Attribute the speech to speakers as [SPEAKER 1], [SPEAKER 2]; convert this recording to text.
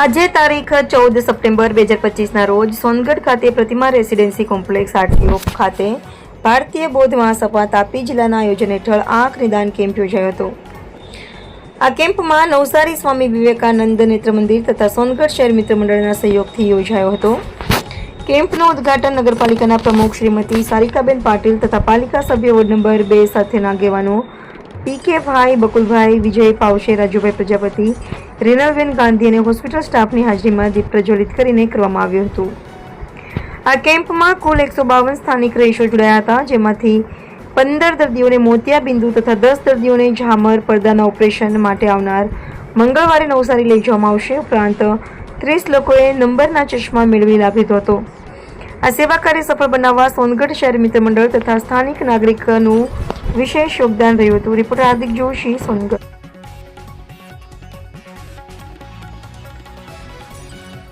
[SPEAKER 1] આજે તારીખ ચૌદ સપ્ટેમ્બર બે હજાર પચીસના રોજ સોનગઢ ખાતે પ્રતિમા રેસિડેન્સી કોમ્પ્લેક્સ આરટીઓ ખાતે ભારતીય બૌદ્ધ મહાસભા તાપી જિલ્લાના આયોજન હેઠળ આંખ નિદાન કેમ્પ યોજાયો હતો. આ કેમ્પમાં નવસારી સ્વામી વિવેકાનંદ નેત્ર મંદિર તથા સોનગઢ શહેર મિત્ર મંડળના સહયોગથી યોજાયો હતો. કેમ્પનું ઉદ્ઘાટન નગરપાલિકાના પ્રમુખ શ્રીમતી સારિકાબેન પાટીલ તથા પાલિકા સભ્ય વોર્ડ નંબર બે સાથેના આગેવાનો પીકેભાઈ બકુલભાઈ, વિજય પાવશે, રાજુભાઈ પ્રજાપતિ, રેનલબેન ગાંધી અને હોસ્પિટલ સ્ટાફની હાજરીમાં દીપ પ્રજ્વલિત કરીને કરવામાં આવ્યું હતું. આ કેમ્પમાં કુલ એકસો બાવન સ્થાનિક રહીશો જોડાયા હતા, જેમાંથી પંદર દર્દીઓને મોતિયાબિંદુ તથા દસ દર્દીઓને ઝામર પડદાના ઓપરેશન માટે આવનાર મંગળવારે નવસારી લઈ જવામાં આવશે. ઉપરાંત ત્રીસ લોકોએ નંબરના ચશ્મા મેળવી લાભીતો હતો. આ સેવા કાર્ય સફળ બનાવવા સોનગઢ શહેર મિત્ર મંડળ તથા સ્થાનિક નાગરિકોનું વિશેષ યોગદાન રહ્યું હતું રિપોર્ટર હાર્દિક જોશી સોનગઢ